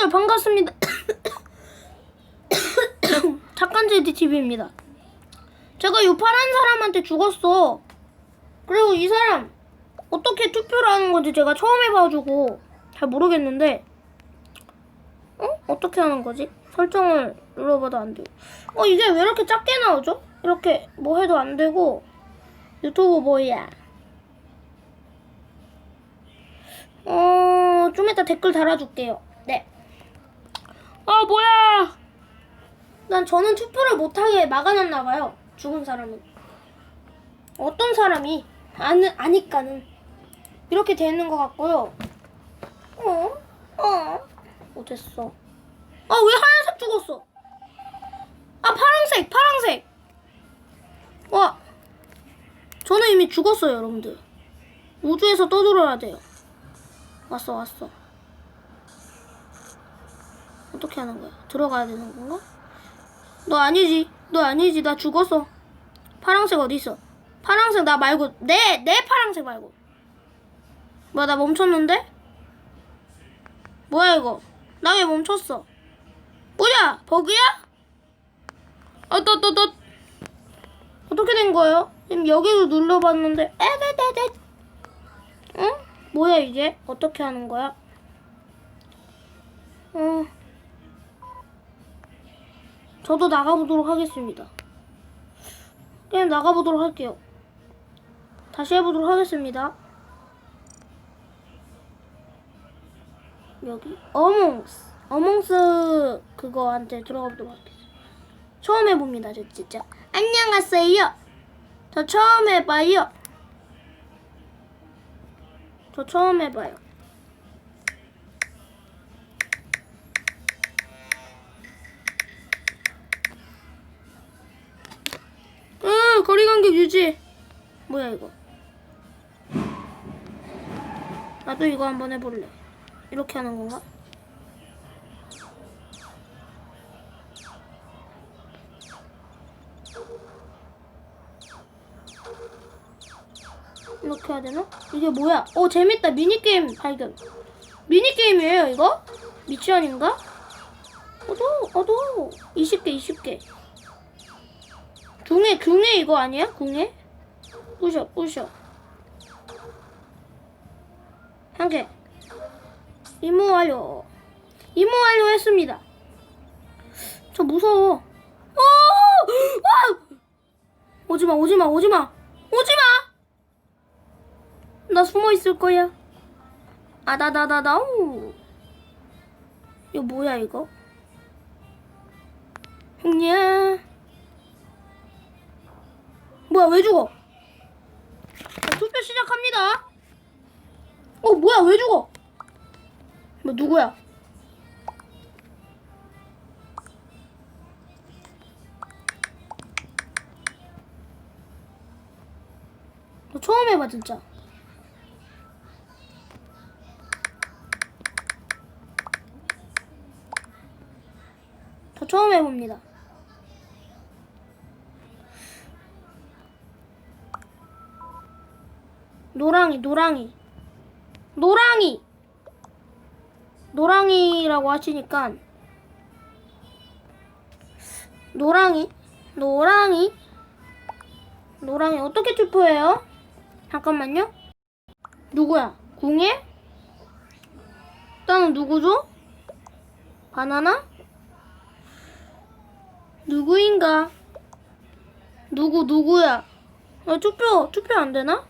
여러분들 반갑습니다. 착한 제디 TV입니다. 제가 요 파란 사람한테 죽었어. 그리고 이 사람 어떻게 투표를 하는 건지 제가 처음 해봐가지고 잘 모르겠는데, 어? 어떻게 하는 거지? 설정을 눌러봐도 안 돼요. 어 이게 왜 이렇게 작게 나오죠? 이렇게 뭐 해도 안 되고 유튜브 뭐야? 어, 좀 이따 댓글 달아줄게요. 네. 아, 뭐야! 난 저는 투표를 못하게 막아놨나 봐요. 죽은 사람은. 어떤 사람이, 아는, 아니까는. 이렇게 돼 있는 것 같고요. 어? 어? 못했어. 아, 왜 하얀색 죽었어? 아, 파랑색, 파랑색! 와. 저는 이미 죽었어요, 여러분들. 우주에서 떠들어야 돼요. 왔어 왔어 어떻게 하는 거야? 들어가야 되는 건가? 너 아니지. 너 아니지. 나 죽었어. 파랑색 어디 있어? 파랑색 나 말고 내 내 파랑색 말고. 뭐야 나 멈췄는데? 뭐야 이거? 나 왜 멈췄어? 뭐야 버그야? 어떠떠떠 어떻게 된 거예요? 지금 여기도 눌러봤는데. 에데데데 응? 뭐야 이게? 어떻게 하는 거야? 어. 저도 나가보도록 하겠습니다. 게임 나가보도록 할게요. 다시 해보도록 하겠습니다. 여기 어몽스 어몽스 그거한테 들어가보도록 하겠습니다. 처음 해봅니다, 저 진짜. 안녕하세요. 저 처음 해봐요. 저 처음 해봐요. 거리 간격 유지. 뭐야 이거? 나도 이거 한번 해볼래. 이렇게 하는 건가? 이렇게 해야 되나? 이게 뭐야? 오 재밌다 미니게임 발견 미니게임이에요 이거? 미치언인가? 어도 어도 20개 20개 궁예 궁예 이거 아니야? 궁예? 부셔 부셔 한개 임무 완료 임무 완료 했습니다 저 무서워 오! 와! 오지마 오지마 오지마 오지마 나 숨어 있을 거야. 아다다다다우. 이거 뭐야 이거? 냐. 뭐야 왜 죽어? 자, 투표 시작합니다. 어 뭐야 왜 죽어? 뭐 누구야? 너 처음 해봐 진짜. 저 처음 해봅니다. 노랑이, 노랑이. 노랑이! 노랑이라고 하시니까. 노랑이? 노랑이? 노랑이 어떻게 투표해요? 잠깐만요. 누구야? 궁예? 일단은 누구죠? 바나나? 누구인가? 누구 누구야? 어, 투표 투표 안 되나?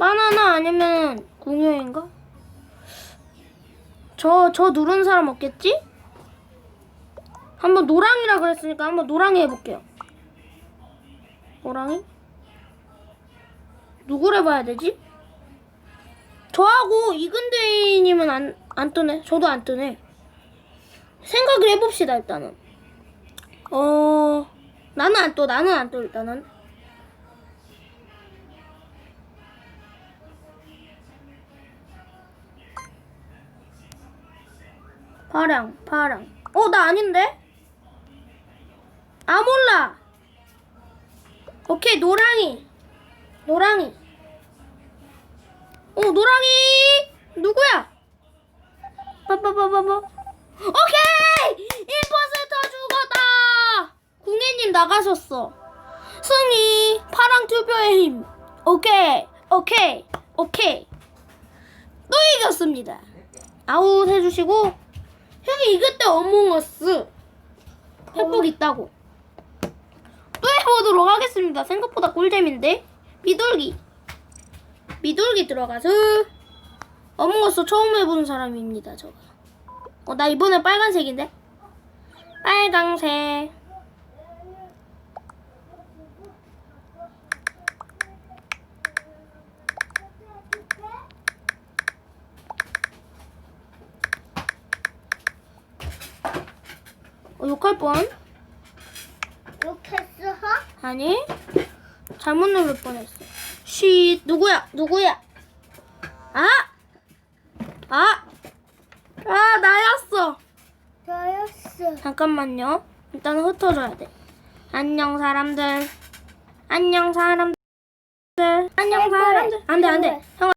바나나 아니면 공유인가? 저 저 누른 사람 없겠지? 한번 노랑이라 그랬으니까 한번 노랑이 해볼게요. 노랑이? 누구를 봐야 되지? 저하고 이근대님은 안, 안 뜨네. 저도 안 뜨네. 생각을 해봅시다, 일단은. 어, 나는 안 떠, 나는 안 떠, 일단은. 파랑, 파랑. 어, 나 아닌데? 아, 몰라. 오케이, 노랑이. 노랑이. 어, 노랑이! 누구야? 빠빠빠빠빠. 오케이! 임포스터 죽었다! 궁예님 나가셨어. 승리! 파랑 투표의 힘. 오케이, 오케이, 오케이. 또 이겼습니다. 아웃 해주시고, 형이 때 어몽어스. 회복 있다고. 또 해보도록 하겠습니다. 생각보다 꿀잼인데? 미돌기. 미돌기 들어가서, 어몽어스 처음 해보는 사람입니다, 저가. 어, 나 이번에 빨간색인데? 빨강색. 뻔? 욕했어? 아니, 잘못 누를 뻔했어. 쉿, 누구야? 누구야? 아! 아! 아, 나였어! 저였어. 잠깐만요. 일단 흩어져야 돼. 안녕 사람들. 안녕 사람들. 안녕 사람들. 안 돼 안 돼. 형,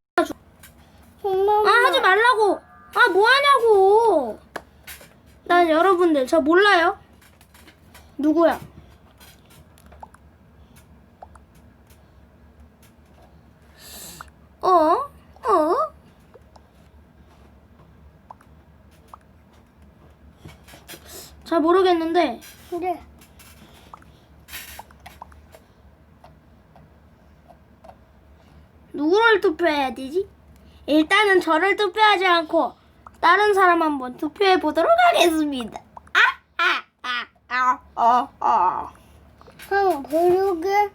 엄마. 아 하지 말라고. 아 뭐 하냐고. 난 여러분들 저 몰라요. 누구야? 어? 어? 잘 모르겠는데 그래. 누구를 투표해야 되지? 일단은 저를 투표하지 않고 다른 사람 한번 투표해 보도록 하겠습니다. 아, 아, 형 부르게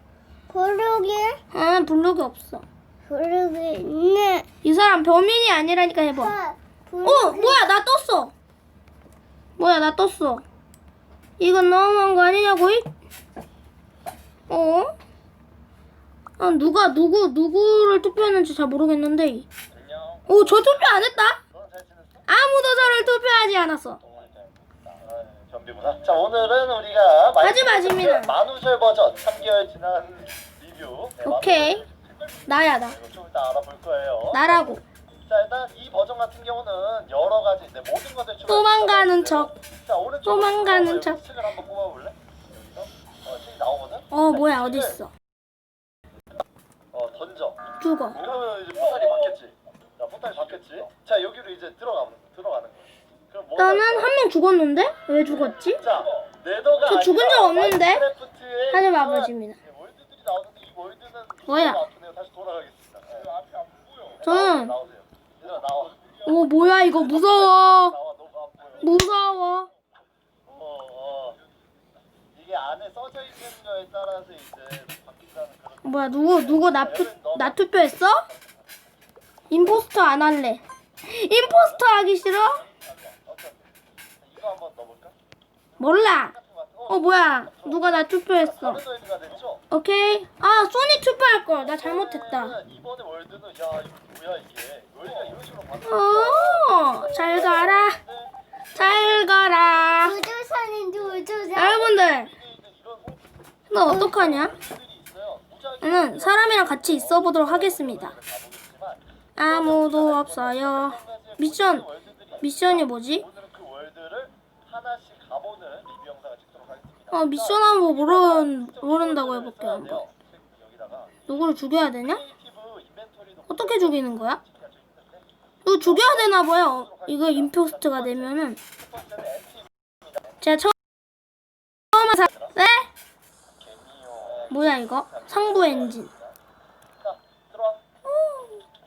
부르게 아. 아, 블록이 없어. 부르게 있네. 이 사람 범인이 아니라니까 해봐. 아, 어, 뭐야, 나 떴어. 뭐야, 나 떴어. 이건 너무한 거 아니냐고? 이? 어? 아, 누가 누구 누구를 투표했는지 잘 모르겠는데. 안녕. 오, 저 투표 안 했다? 아무도 저를 투표하지 않았어. 전비구나. 자 오늘은 우리가 하지 마십니다. 만우절 버전 3개월 지난 리뷰. 네, 오케이. 나야 나. 이거 좀 이따 알아볼 거예요. 나라고. 자 일단 이 버전 같은 경우는 여러 가지 이제 모든 것들 추가. 도망가는 척. 자 오른쪽 도망가는 척. 책을 한번 뽑아볼래? 여기서 어 책이 나오거든. 어 뭐야 자, 어디 있어? 어 던져. 죽어. 그러면 이제 포탈이 바뀌었지. 자 포탈이 바뀌었지. 자 여기로 이제 들어가는 들어가는 거야. 뭐 나는 한 명 죽었는데 왜 죽었지? 자, 네더가 저 죽은 적 없는데? 하지. 월드들이 나오는데 이 월드는 뭐야? 아프네요. 다시 돌아가겠습니다. 네. 안 보여. 저는- 나오세요. 얘들아 나와. 오 뭐야 이거 무서워. 나와 너무 안 보여. 무서워. 어, 어. 이게 안에 써져 있는 거에 따라서 이제 바뀐다는 그런. 뭐야 누구 누구 나, 투, 나 투표했어? 임포스터 안 할래. 임포스터 하기 싫어? 한번 넣어볼까? 몰라. 같아. 어 뭐야 누가 나 투표했어? 됐죠? 오케이. 아 소니 투표할 걸. 나 잘못했다. 이번에 월드는 야 이거 뭐야 이게 월드가 이런 식으로 바뀌어. 어, 잘 가라. 잘 가라. 우주선인 우주선. 여러분들, 이런 너 어떡하냐? 월드들이 있어요. 무작위 저는 사람이랑 같이 있어 보도록 하겠습니다. 가보겠지만 아무도 없어요. 미션, 미션이 뭐지? 오늘은 그 월드를 하나씩 가보는 리뷰 영상을 찍도록 하겠습니다. 어, 미션 한번 모르, 모른다고 해볼게, 한번. 누구를 죽여야 되냐? 어떻게 죽이는 거야? 이거 죽여야 되나 봐요. 이거 임포스트가 되면은. 제가 처음, 처음 사, 네? 뭐야, 이거? 상부 엔진.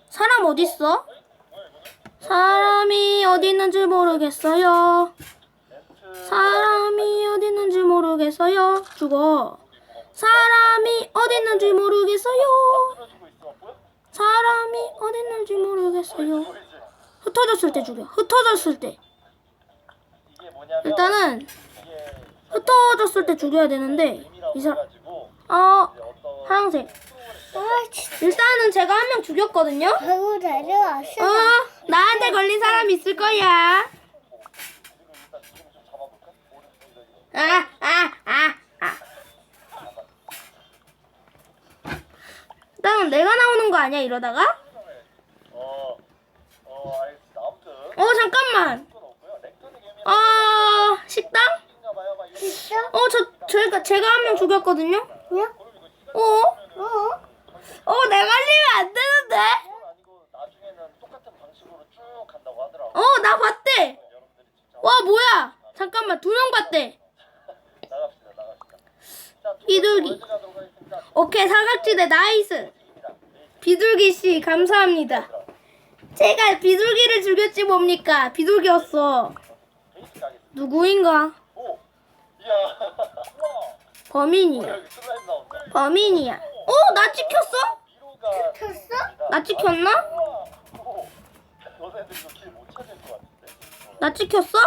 사람 어딨어? 사람이 어디 있는지 모르겠어요. 있는지 모르겠어요. 죽어. 사람이 어디 있는지 모르겠어요. 사람이 어디 있는지 모르겠어요. 흩어졌을 때 죽여. 흩어졌을 때. 일단은 흩어졌을 때 죽여야 되는데 재미라고 이 사람 해가지고 어. 아 진짜. 일단은 제가 한 명 죽였거든요. 어 나한테 걸린 사람 있을 거야. 그리고 일단 지금 좀 잡아볼까? 오른쪽 이거 아 아 아 아. 일단은 내가 나오는 거 아니야 이러다가? 어, 어. 아무튼 어 잠깐만 아 식당? 인가 봐요. 막 이렇게. 진짜? 어저 제가 제가 한 명 죽였거든요. 야? 어? 어? 어 내가 걸리면 안 되는데. 어 나 봤대. 와 뭐야? 잠깐만 두 명 봤대. 두 하겠습니다. 오케이 사각지대 나이스. 비둘기 씨 감사합니다. 제가 비둘기를 죽였지 뭡니까? 비둘기였어. 누구인가? 범인이야. 범인이야. 어? 나 찍혔어? 켰어? 나 찍혔나? 나 찍혔어?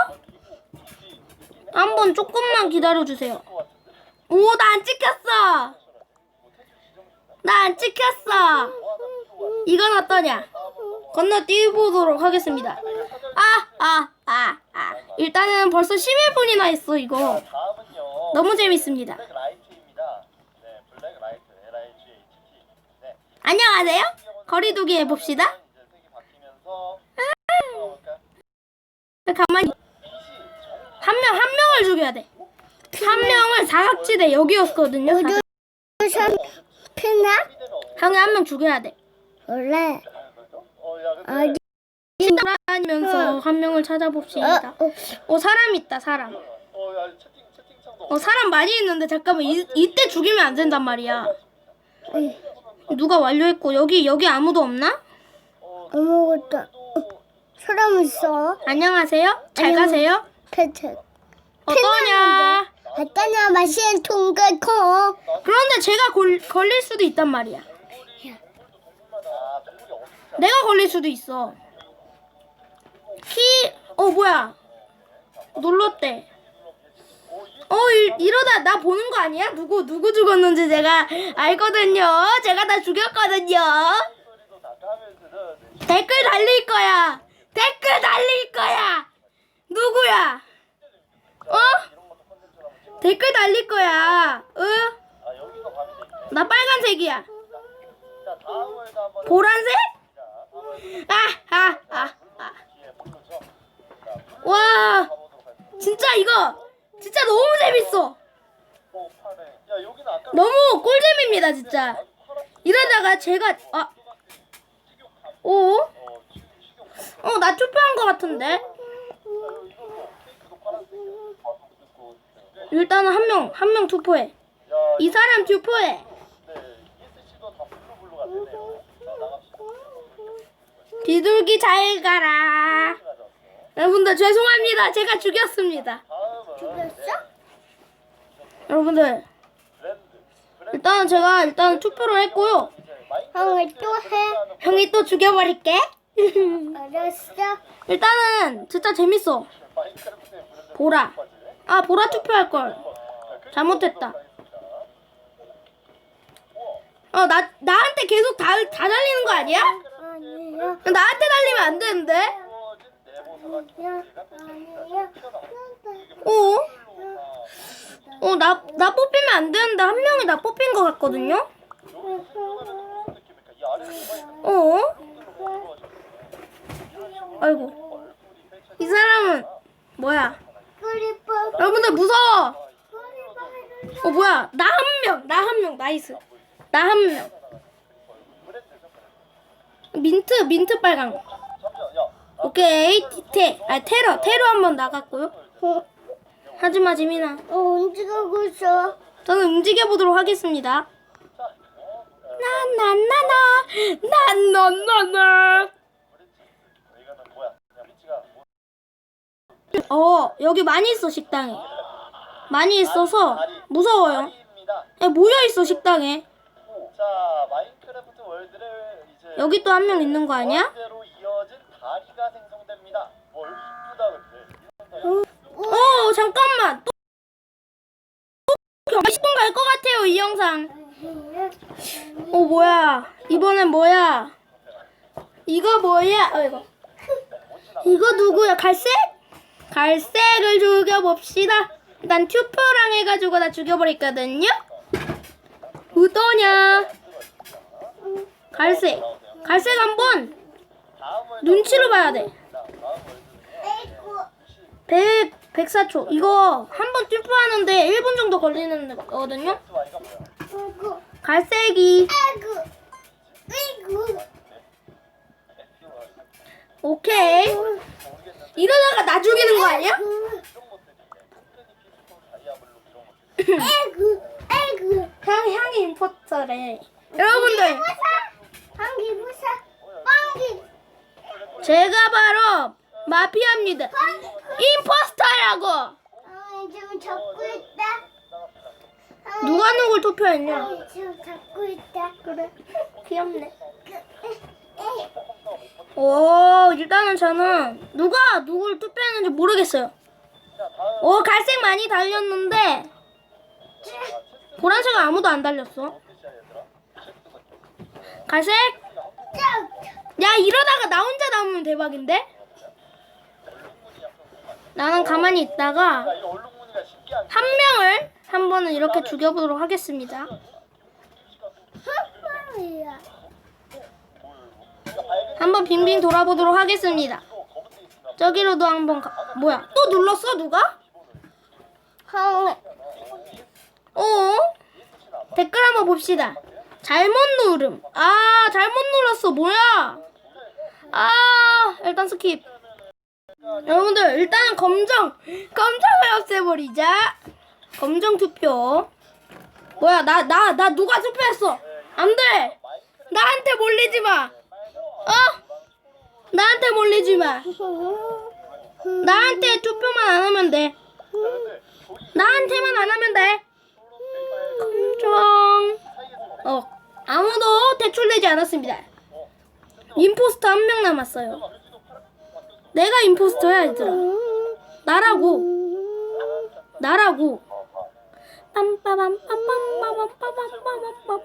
한번 조금만 기다려 주세요. 것 같은데. 오, 나 안 찍혔어. 나 안 찍혔어. 이건 어떠냐? 건너뛰어보도록 하겠습니다. 아, 아, 아, 아. 일단은 벌써 11분이나 했어, 이거. 너무 재밌습니다. 안녕하세요. 거리두기 해봅시다. 볼까요? 가만히. 한 명, 한 명을 죽여야 돼. 한 명을 사각지대 여기였거든요. 사각- 참 피나? 형이 한 명 죽여야 돼. 원래 어, 아니 돌아다니면서 한 명을 찾아봅시다. 어, 어. 어, 사람 있다, 사람. 어, 어, 사람 많이 있는데 잠깐만 이, 이때 죽이면 안 된단 말이야. 누가 완료했고 여기 여기 아무도 없나? 아무것도 어, 사람 있어 안녕하세요. 잘 안녕. 가세요. 패트 어떠냐? 아까나 마시는 통과 커 그런데 제가 골, 걸릴 수도 있단 말이야. 내가 걸릴 수도 있어. 키, 어 뭐야? 눌렀대. 어 이, 이러다 나 보는 거 아니야? 누구 누구 죽었는지 제가 알거든요. 제가 다 죽였거든요. 댓글 달릴 거야. 댓글 달릴 거야. 누구야? 어? 댓글 달릴 거야. 응? 아, 되겠네. 나 빨간색이야. 자, 다음 월드 한번 보라색? 자, 다음 아, 아, 아, 아. 뒤에. 자, 와, 가보도록. 진짜 이거 진짜 너무 재밌어. 어, 파래. 야, 여기는 아까 너무 꿀잼입니다, 진짜. 이러다가 제가 아, 오, 어, 파 어, 나 투표한 거 같은데. 이거 케이크도 파란색이야. 아, 듣고. 네. 일단은 한 명, 한 명 투표해. 야, 이 사람. 네, 나갑시다. 비둘기 잘 가라. 가져왔어. 여러분들 죄송합니다. 제가 죽였습니다. 죽였어? 여러분들 일단은 제가 일단 투표를 했고요. 형을 또 해? 형이 또 죽여버릴게. 알았어 일단은 진짜 재밌어. 보라. 아 보라 투표할 걸. 잘못했다. 어 나 나한테 계속 다, 다 달리는 거 아니야? 아니야 나한테 달리면 안 되는데. 어? 어 나 나 뽑히면 안 되는데 한 명이 나 뽑힌 것 같거든요. 어? 거 아이고 이 사람은 뭐야? 그리고 여러분들 무서워. 어 뭐야? 나 한 명, 나 한 명, 나이스. 나 한 명. 민트, 민트 빨강. 오케이, 디테. 아 테러, 테러 한번 나갔고요. 하지마 지민아. 어 움직이고 있어 저는 움직여 보도록 하겠습니다. 나나나나, 나나나나. 어 여기 많이 있어 식당에. 많이 있어서 무서워요. 야, 모여 있어 식당에. 자, 마인크래프트 월드를 이제 여기 또 한 명 있는 거 아니야? 대로 이어진 다리가 생성됩니다. 뭐 이쁘다 근데. 어 잠깐만. 또 10분 갈 것 같아요 이 영상. 어 뭐야? 이번엔 뭐야? 이거 뭐야? 어 이거. 이거 누구야? 갈색? 갈색을 죽여봅시다. 일단 튜퍼랑 해가지고 나 죽여버렸거든요? 어떠냐 갈색. 갈색 한번 눈치로 봐야 돼. 100, 104초. 이거 한번 점프하는데 1분 정도 걸리는 거거든요. 갈색이. 오케이. 이러다가 나 죽이는 거 아니야? 향, 향이 임포터래. 여러분들. 방귀 부사, 방귀. 제가 바로 마피아입니다. 임포스터라고! 아, 지금 잡고 있다. 아, 누가 누굴 투표했냐? 아, 지금 잡고 있다. 그래. 귀엽네. 오, 일단은 저는 누가 누굴 투표했는지 모르겠어요. 오, 갈색 많이 달렸는데, 보라색은 아무도 안 달렸어. 갈색? 짝. 야, 이러다가 나 혼자 남으면 대박인데? 나는 가만히 있다가. 한 명을 한 번은 이렇게 죽여보도록 하겠습니다. 한번 빙빙 돌아보도록 하겠습니다. 저기로도 한번 가. 뭐야? 또 눌렀어 누가? 하, 어? 댓글 한번 봅시다. 잘못 누름. 아 잘못 눌렀어. 뭐야? 아 일단 스킵. 여러분들 일단 검정 검정을 없애버리자. 검정 투표. 뭐야 나 나 나 누가 투표했어? 안 돼. 나한테 몰리지 마. 어? 나한테 몰리지 마. 나한테 투표만 안 하면 돼. 나한테만 안 하면 돼. 검정. 어, 아무도 대출되지 않았습니다. 임포스터 한 명 남았어요. 내가 임포스터야, 얘들아. 나라고. 나라고. 빰빠밤 빰빰빠밤 빰빰빠밤 빰빰.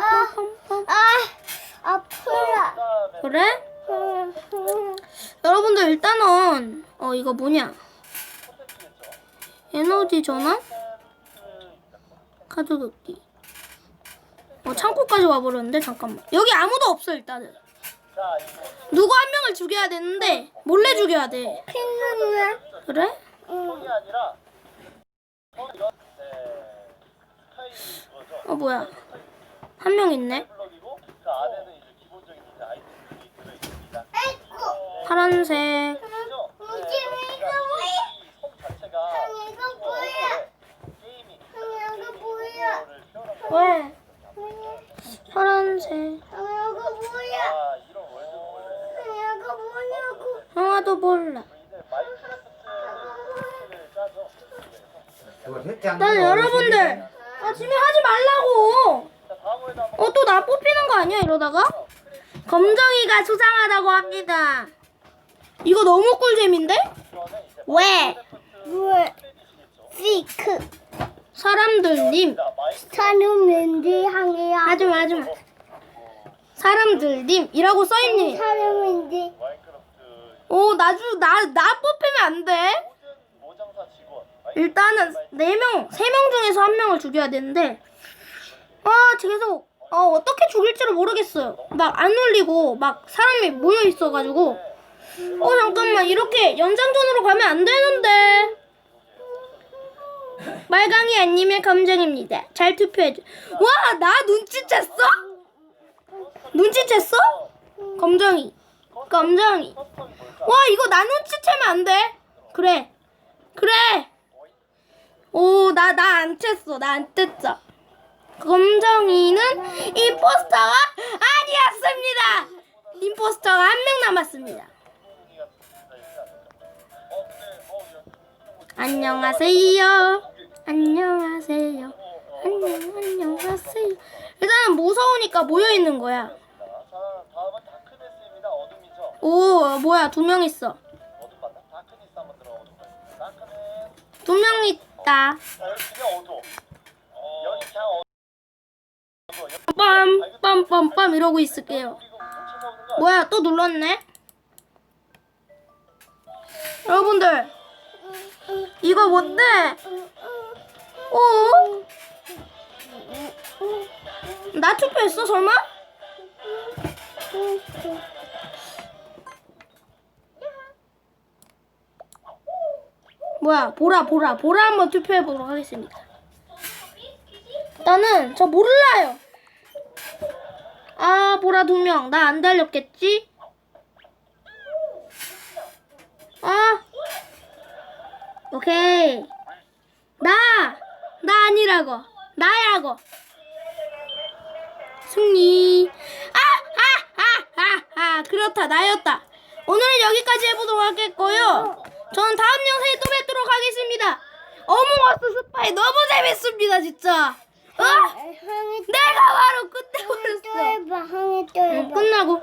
아, 아, 아프라. 그래? 여러분들 일단은 어 이거 뭐냐? 에너지 전환? 긁기. 어 창고까지 와버렸는데 잠깐만. 여기 아무도 없어 일단은. 누구 한 명을 죽여야 되는데 몰래 죽여야 돼. 그래? 어 뭐야? 한 명 있네. 파란색. 왜? 파란색. 하나도 몰라. 난 여러분들 아 지명하지 말라고. 어 또 나 뽑히는 거 아니야 이러다가? 검정이가 수상하다고 합니다. 이거 너무 꿀잼인데? 왜? 왜? 크레딧이겠죠. 피크. 사람들님 사람인지 항해야. 하지마 하지마. 사람들님 이라고 써있니? 사람인지. 마이크래프트 오나주 나 나 뽑히면 안 돼. 일단은 네 명, 세 명 중에서 한 명을 죽여야 되는데 아 계속 어 어떻게 죽일지를 모르겠어요. 막 안 울리고 막 사람이 모여 있어가지고 어 잠깐만 이렇게 연장전으로 가면 안 되는데 말강이 아님의 감정입니다. 잘 투표해줘. 와 나 눈치챘어? 눈치챘어? 검정이 검정이? 와 이거 나 눈치채면 안 돼. 그래 그래. 오 나 나 안 챘어 나안 뗐어. 검정이는 임포스터가 아니었습니다. 임포스터가 한 명 남았습니다. 안녕하세요. 안녕하세요. 안녕, 안녕하세요. 일단은 무서우니까 모여있는 거야. 오, 뭐야, 두 명 있어. 두 명 있다. 빰, 빰, 빰, 빰 이러고 있을게요. 뭐야, 또 눌렀네? 여러분들, 이거 뭔데? 오? 나 투표했어 설마? 뭐야 보라 보라 보라 한번 투표해 보도록 하겠습니다. 나는 저 몰라요. 아 보라 두 명 나 안 달렸겠지? 아 오케이. 나 나 아니라고. 나야고. 승리. 아 아 아 아 아 그렇다. 나였다. 오늘은 여기까지 해보도록 하겠고요. 저는 다음 영상에 또 뵙도록 하겠습니다. 어몽어스 스파이 너무 재밌습니다 진짜. 아 항해 내가 바로 또 끝내버렸어. 응, 끝나고